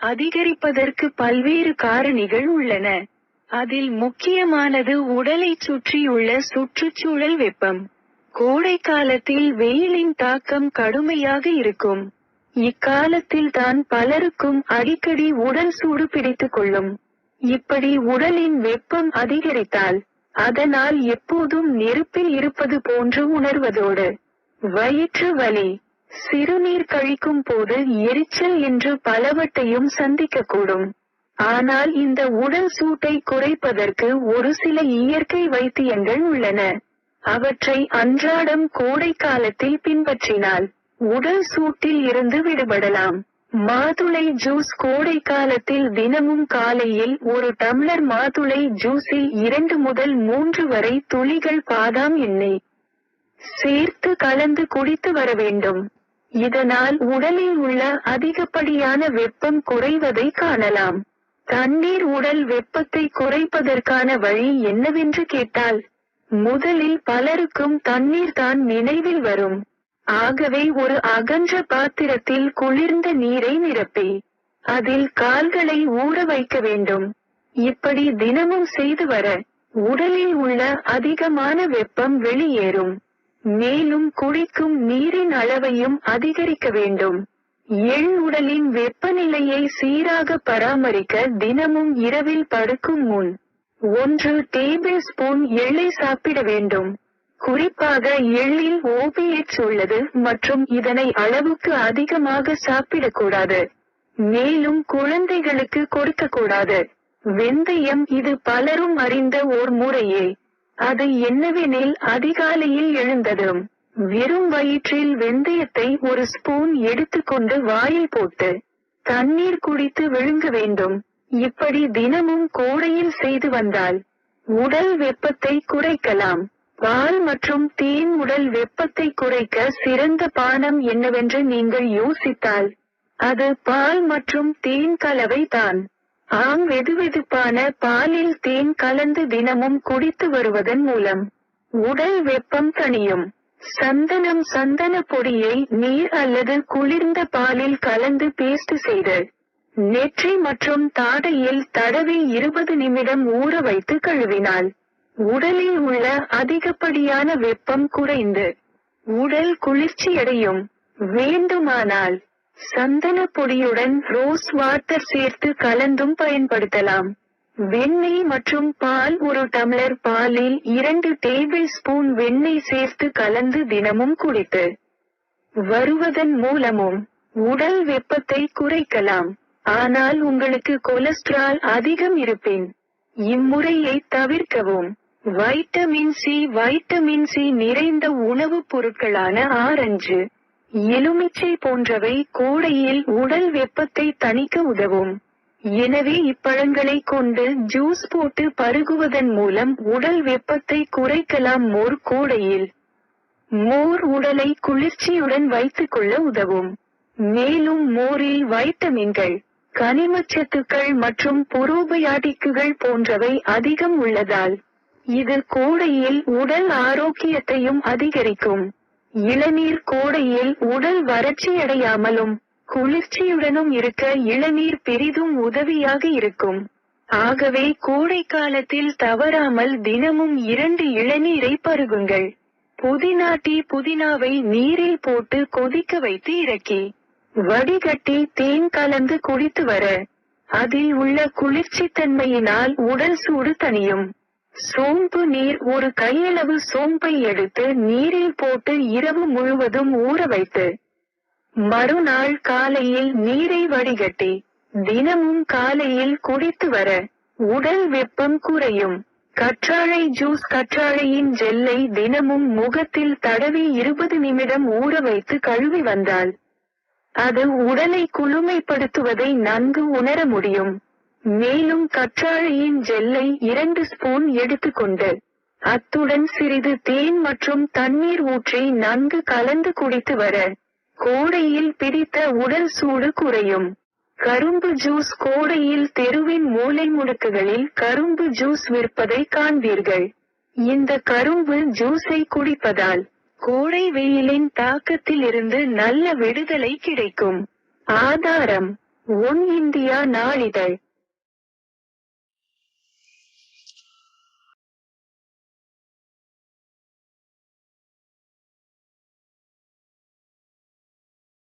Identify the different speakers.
Speaker 1: அதிகரிப்பதற்கு பல்வேறு காரணிகள் உள்ளன. அதில் முக்கியமானது உடலைச் சுற்றியுள்ள சுற்றுச்சூழல் வெப்பம். கோடை காலத்தில் வெயிலின் தாக்கம் கடுமையாக இருக்கும். இக்காலத்தில் தான் பலருக்கும் அடிக்கடி உடல் சூடு பிடித்துக் கொள்ளும். இப்படி உடலின் வெப்பம் அதிகரித்தால் அதனால் எப்போதும் நெருப்பில் இருப்பது போன்று உணர்வதோடு. வயிற்று வலி. சிறுநீர் கழிக்கும் போது எரிச்சல் என்று பலவற்றையும் சந்திக்கக்கூடும். ஆனால் இந்த உடல் சூட்டை குறைப்பதற்கு ஒரு சில இயற்கை வைத்தியங்கள் உள்ளன. அவற்றை அன்றாடம் கோடை காலத்தில் பின்பற்றினால் உடல் சூட்டில் இருந்து விடுபடலாம். மாதுளை ஜூஸ் கோடை காலத்தில் தினமும் காலையில் ஒரு டம்ளர் மாதுளை ஜூஸில் இரண்டு முதல் மூன்று வரை துளிகள் பாதாம் எண்ணெய் சேர்த்து கலந்து குடித்து வர வேண்டும். இதனால் உடலில் உள்ள அதிகப்படியான வெப்பம் குறைவதை காணலாம். தண்ணீர் உடல் வெப்பத்தை குறைப்பதற்கான வழி என்னவென்று கேட்டால் முதலில் பலருக்கும் தண்ணீர் தான் நினைவில் வரும். ஆகவே ஒரு அகன்ற பாத்திரத்தில் குளிர்ந்த நீரை நிரப்பி அதில் கால்களை ஊற வைக்க வேண்டும். இப்படி தினமும் செய்து வர உடலில் உள்ள அதிகமான வெப்பம் வெளியேறும். மேலும் குடிக்கும் நீரின் அளவையும் அதிகரிக்க வேண்டும். எள் உடலின் வெப்பநிலையை சீராக பராமரிக்க தினமும் இரவில் படுக்கும் முன் ஒன்று டேபிள் ஸ்பூன் எள்ளை சாப்பிட வேண்டும். குறிப்பாக எள்ளில் ஓபிஎச் உள்ளது மற்றும் இதனை அளவுக்கு அதிகமாக சாப்பிடக்கூடாது. மேலும் குழந்தைகளுக்கு கொடுக்கக்கூடாது. வெந்தயம் இது பலரும் அறிந்த ஓர் முறையே. அது என்னவெனில் அதிகாலையில் எழுந்ததும் வெறும் வயிற்றில் வெந்தயத்தை ஒரு ஸ்பூன் எடுத்துக்கொண்டு வாயில் போட்டு தண்ணீர் குடித்து விழுங்க வேண்டும். இப்படி தினமும் கோடையில் செய்து வந்தால் உடல் வெப்பத்தை குறைக்கலாம். பால் மற்றும் தேன் உடல் வெப்பத்தை குறைக்க சிறந்த பானம் என்னவென்று நீங்கள் யோசித்தால் அது பால் மற்றும் தேன் கலவை தான் ஆம் வெதுவெதுப்பான பாலில் தேன் கலந்து தினமும் குடித்து வருவதன் மூலம் உடல் வெப்பம் தணியும். சந்தனம் சந்தன பொடியை நீர் அல்லது குளிர்ந்த பாலில் கலந்து பேஸ்ட் செய்து நெற்றி மற்றும் தாடையில் தடவி இருபது நிமிடம் ஊற வைத்து கழுவினால் உடலில் உள்ள அதிகப்படியான வெப்பம் குறைந்து உடல் குளிர்ச்சியடையும். வேண்டுமானால் சந்தன பொடியுடன் ரோஸ் வாட்டர் சேர்த்து கலந்தும் பயன்படுத்தலாம். வெண்ணெய் மற்றும் பால் ஒரு டம்ளர் பாலில் இரண்டு டேபிள் ஸ்பூன் வெண்ணெய் சேர்த்து கலந்து தினமும் குடித்து வருவதன் மூலமும் உடல் வெப்பத்தை குறைக்கலாம். ஆனால் உங்களுக்கு கொலஸ்ட்ரால் அதிகம் இருப்பின் இம்முறையை தவிர்க்கவும். வைட்டமின் சி வைட்டமின் சி நிறைந்த உணவுப் பொருட்களான ஆரஞ்சு எலுமிச்சை போன்றவை கோடையில் உடல் வெப்பத்தை தணிக்க உதவும். எனவே இப்பழங்களை கொண்டு ஜூஸ் போட்டு பருகுவதன் மூலம் உடல் வெப்பத்தை குறைக்கலாம் மோர் கோடையில். மோர் உடலை குளிர்ச்சியுடன் வைத்துக் கொள்ள உதவும். மேலும் மோரில் வைட்டமின்கள் கனிமச்சத்துக்கள் மற்றும் புரோபயாட்டிக்குகள் போன்றவை அதிகம் உள்ளதால் இது கோடையில் உடல் ஆரோக்கியத்தையும் அதிகரிக்கும். இளநீர் கோடையில் உடல் வறட்சியடையாமலும் குளிர்ச்சியுடனும் இருக்க இளநீர் பெரிதும் உதவியாக இருக்கும். ஆகவே கோடை காலத்தில் தவறாமல் தினமும் இரண்டு இளநீரை பருகுங்கள். புதினா டீ புதினாவை நீரில் போட்டு கொதிக்க வைத்து இறக்கி வடிகட்டி தேன் கலந்து குடித்து வர. அதில் உள்ள குளிர்ச்சித்தன்மையினால் உடல் சூடு தனியும் சோம்பு நீர் ஒரு கையளவு சோம்பை எடுத்து நீரில் போட்டு இரவு முழுவதும் ஊற வைத்து மறுநாள் காலையில் நீரை வடிகட்டி தினமும் காலையில் குடித்து வர உடல் வெப்பம் குறையும். கற்றாழை ஜூஸ் கற்றாழையின் ஜெல்லை தினமும் முகத்தில் தடவி இருபது நிமிடம் ஊற வைத்து கழுவி வந்தால் அது உடலை குளுமைப்படுத்துவதை நன்கு உணர முடியும். மேலும் கற்றாழையின் ஜெல்லை இரண்டு ஸ்பூன் எடுத்துக்கொண்டு அத்துடன் சிறிது தேன் மற்றும் தண்ணீர் ஊற்றி நன்கு கலந்து குடித்து வர கோடையில் பிடித்த உடல் சூடு குறையும். கரும்பு ஜூஸ் கோடையில் தெருவின் மூலை முடுக்குகளில் கரும்பு ஜூஸ் விற்பதை காண்பீர்கள். இந்த கரும்பு ஜூஸை குடிப்பதால் கோடை வெயிலின் தாக்கத்தில் இருந்து நல்ல விடுதலை கிடைக்கும். ஆதாரம் ஒன் இந்தியா நாளிதழ்.